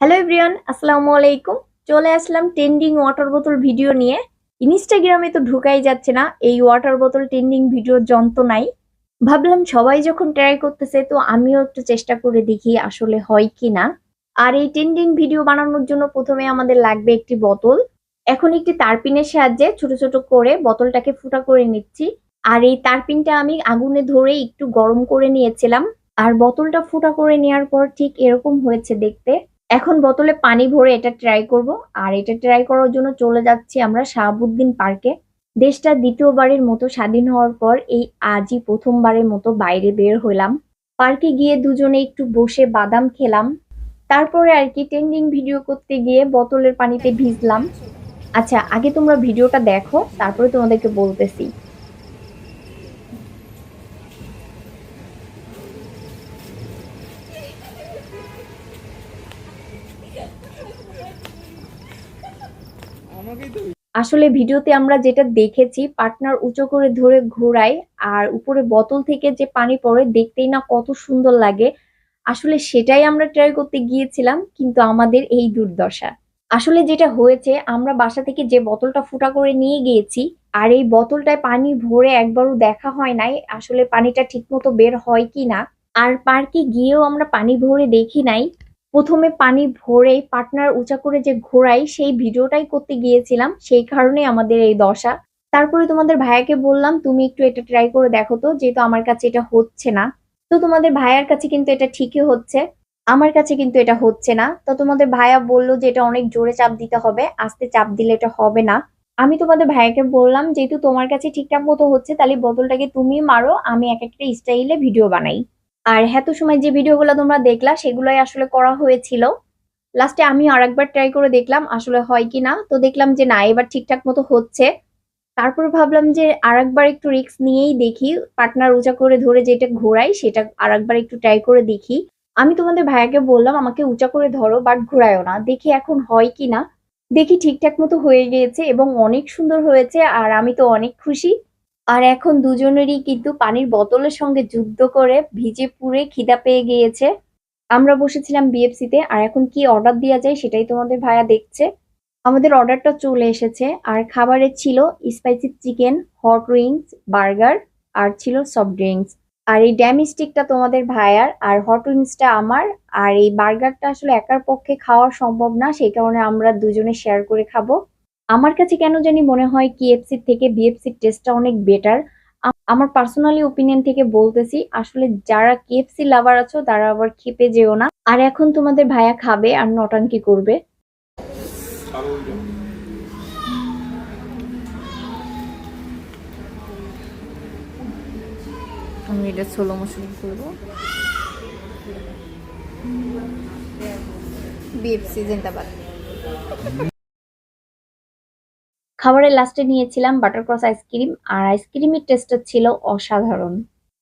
Hello everyone আসসালামু আলাইকুম চলে আসলাম টেন্ডিং ওয়াটার বোতল ভিডিও নিয়ে। ইনস্টাগ্রামে তো ঢুকাই যাচ্ছে না, এই ওয়াটার বোতল টেন্ডিং ভিডিওর যন্ত্র নাই ভাবলাম সবাই যখন ট্রাই করতেছে, তো আমিও একটু চেষ্টা করে দেখি আসলে হয় কি না আর এই টেন্ডিং ভিডিও বানানোর জন্য প্রথমে আমাদের লাগবে একটি বোতল এখন একটি তারপিনের সাহায্যে ছোট ছোট করে বোতলটাকে ফুটা করে নিচ্ছি। আর এই তারপিনটা আমি আগুনে ধরে একটু গরম করে নিয়েছিলাম। আর বোতলটা ফুটা করে নেওয়ার পর ঠিক এরকম হয়েছে দেখতে। এখন বোতলে পানি ভরে এটা ট্রাই করব। আর এটা ট্রাই করার জন্য চলে যাচ্ছি আমরা শাহাবুদ্দিন পার্কে। দেশটা দ্বিতীয়বারের মতো স্বাধীন হওয়ার পর এই আজই প্রথমবারের মতো বাইরে বের হলাম। পার্কে গিয়ে দুজনে একটু বসে বাদাম খেলাম। তারপরে আর কি ট্রেন্ডিং ভিডিও করতে গিয়ে বোতলের পানিতে ভিজলাম। আচ্ছা আগে তোমরা ভিডিওটা দেখো, তারপরে তোমাদেরকে বলতেছি। আসলে ভিডিওতে আমরা যেটা দেখেছি পার্টনার উঁচু করে ধরে ঘোরায় আর উপরে বোতল থেকে যে পানি পড়ে দেখতেই না কত সুন্দর লাগে। আসলে সেটাই আমরা ট্রাই করতে গিয়েছিলাম, কিন্তু আমাদের এই দুর্দশা। আসলে যেটা হয়েছে, আমরা বাসা থেকে যে বোতলটা ফুটা করে নিয়ে গিয়েছি আর এই বোতলটায় পানি ভরে একবারও দেখা হয় নাই, আসলে পানিটা ঠিকমতো বের হয় কি না আর পার্কে গিয়েও আমরা পানি ভরে দেখি নাই। প্রথমে পানি ভরে পার্টনার উঁচা করে যে ঘোরাই সেই ভিডিওটাই করতে গিয়েছিলাম। সেই কারণে আমাদের এই দশা। তারপরে তোমাদের ভাইয়াকে বললাম, তুমি একটু এটা ট্রাই করে দেখো তো, যেহেতু আমার কাছে এটা হচ্ছে না। তো তোমাদের ভাইয়ার কাছে কিন্তু এটা ঠিকই হচ্ছে। আমার কাছে কিন্তু এটা হচ্ছে না। তো তোমাদের ভাইয়া বলল যে এটা অনেক জোরে চাপ দিতে হবে, আস্তে চাপ দিলে এটা হবে না। আমি তোমাদের ভাইয়াকে বললাম, যেহেতু তোমার কাছে ঠিকঠাক মতো হচ্ছে, তাহলে বোতলটাকে তুমি মারো, আমি এক একটা স্টাইলে ভিডিও বানাই। আর হেতু সময় যে ভিডিওগুলো তোমরা দেখলা, সেগুলোই আসলে করা হয়েছিল। লাস্টে আমি আর একবার ট্রাই করে দেখলাম, আসলে হয় কি না তো দেখলাম যে না, এবার ঠিকঠাক মতো হচ্ছে। তারপর ভাবলাম যে আর একবার একটু রিস্ক নিয়েই দেখি পার্টনার উঁচা করে ধরে যেটা ঘোরাই, সেটা আর একবার একটু ট্রাই করে দেখি। আমি তোমাদের ভাইয়াকে বললাম, আমাকে উঁচা করে ধরো বাট ঘোরায়ও না। দেখি এখন হয় কি না দেখি ঠিকঠাক মতো হয়ে গিয়েছে এবং অনেক সুন্দর হয়েছে, আর আমি তো অনেক খুশি। আর এখন দুজনেরই কিন্তু পানির বোতলের সঙ্গে যুদ্ধ করে ভিজে পুড়ে খিদা পেয়ে গিয়েছে। আমরা বসেছিলাম বিএফসিতে আর এখন কি অর্ডার দেওয়া যায় সেটাই তোমাদের ভাইয়া দেখছে। আমাদের অর্ডারটা চলে এসেছে, আর খাবারে ছিল spicy chicken hot wings burger আর ছিল সফট ড্রিঙ্কস আর এই ড্যাম স্টিকটা তোমাদের ভাইয়ার, আর হট উইংসটা আমার, আর এই বার্গারটা আসলে একার পক্ষে খাওয়া সম্ভব না, সেই কারণে আমরা দুজনে শেয়ার করে খাব। আমার কাছে কেন জানি মনে হয় কেএফসি থেকে বিএফসির টেস্টটা অনেক বেটার আমার পার্সোনালি ওপিনিয়ন থেকে বলতেছি, আসলে যারা কেএফসি লাভার আছো, তারা আবার খেপে যেও না। আর এখন তোমাদের ভাইয়া খাবে, আর নটাঙ্কি করবে? আমি এটা ষোলো মোশন করব। বিএফসি জিন্দাবাদ। খাবারের লাস্টে নিয়েছিলাম বাটার ক্রস আইসক্রিম আর আইসক্রিমের টেস্টটা ছিল অসাধারণ।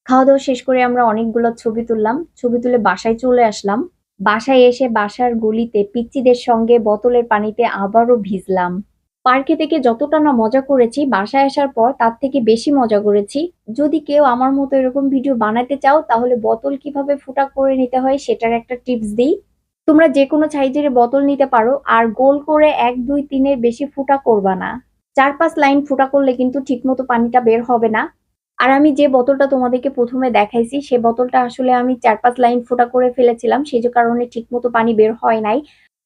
খাওয়া দাওয়া শেষ করে আমরা অনেকগুলো ছবি তুললাম। ছবি তুলে বাসায় চলে আসলাম। বাসায় এসে বাসার গলিতে পিচ্চিদের সঙ্গে বোতলের পানিতে আবারও ভিজলাম। পার্কে থেকে যতটা না মজা করেছি, বাসায় আসার পর তার থেকে বেশি মজা করেছি। যদি কেউ আমার মতো এরকম ভিডিও বানাতে চাও, তাহলে বোতল কীভাবে ফুটা করে নিতে হয় সেটার একটা টিপস দিই। তোমরা যে কোনো সাইজের বোতল নিতে পারো, আর গোল করে এক, দুই, তিনের বেশি ফুটা করবা না। চার পাঁচ লাইন ফুটা করলে কিন্তু ঠিকমতো পানিটা বের হবে না। আর আমি যে বোতলটা তোমাদেরকে প্রথমে দেখাইছি, সে বোতলটা আসলে আমি চার পাঁচ লাইন ফুটা করে ফেলেছিলাম, সেই কারণে ঠিকমতো পানি বের হয় নাই।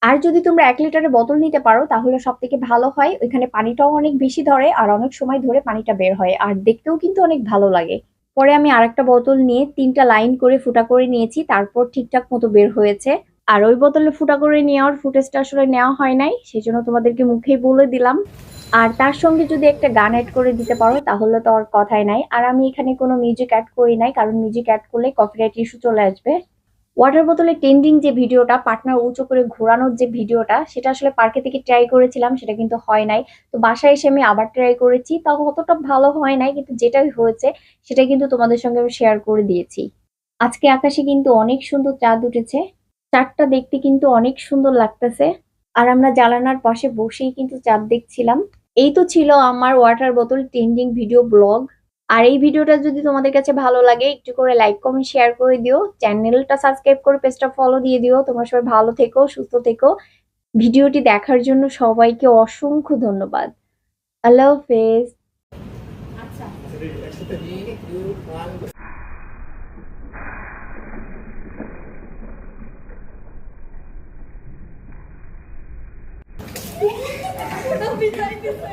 আর যদি তোমরা এক লিটারের বোতল নিতে পারো, তাহলে সব থেকে ভালো হয়, ওইখানে পানিটাও অনেক বেশি ধরে আর অনেক সময় ধরে পানিটা বের হয়, আর দেখতেও কিন্তু অনেক ভালো লাগে। পরে আমি আরেকটা বোতল নিয়ে তিনটা লাইন করে ফুটা করে নিয়েছি, তারপর ঠিকঠাক মতো বের হয়েছে। আর ওই বোতলে ফুটা করে নেওয়ার ফুটেজটা আসলে নেওয়া হয় নাই সেই জন্য তোমাদেরকে মুখেই বলে দিলাম। আর তার সঙ্গে যদি একটা গান অ্যাড করে দিতে পারো, তাহলে তো আর কথাই নাই। আর আমি এখানে কোনো মিউজিক অ্যাড করি নাই, কারণ মিউজিক অ্যাড করলে কপিরাইট ইস্যু চলে আসবে। ওয়াটার বোতলে টেন্ডিং যে ভিডিওটা পার্টনার উঁচু করে ঘোরানোর যে ভিডিওটা, সেটা আসলে পার্কে থেকে ট্রাই করেছিলাম, সেটা কিন্তু হয় নাই। তো বাসায় এসে আমি আবার ট্রাই করেছি তাও অতটা ভালো হয় নাই, কিন্তু যেটাই হয়েছে, সেটা কিন্তু তোমাদের সঙ্গে আমি শেয়ার করে দিয়েছি। আজকে আকাশে কিন্তু অনেক সুন্দর চাঁদ উঠেছে। চাঁদটা দেখতে কিন্তু অনেক সুন্দর লাগতেছে। আর আমরা জানালার পাশে বসেই কিন্তু চাঁদ দেখছিলাম। এই তো ছিল আমার ওয়াটার বোতল টেন্ডিং ভিডিও ব্লগ। আর এই ভিডিওটা যদি তোমাদের কাছে ভালো লাগে, একটু করে লাইক, কমেন্ট, শেয়ার করে দিও। চ্যানেলটা সাবস্ক্রাইব করে পেজটা ফলো দিয়ে দিও। তোমরা সবাই ভালো থেকো, সুস্থ থেকো। ভিডিওটি দেখার জন্য সবাইকে অসংখ্য ধন্যবাদ। আল্লাহ হাফেজ। behind you.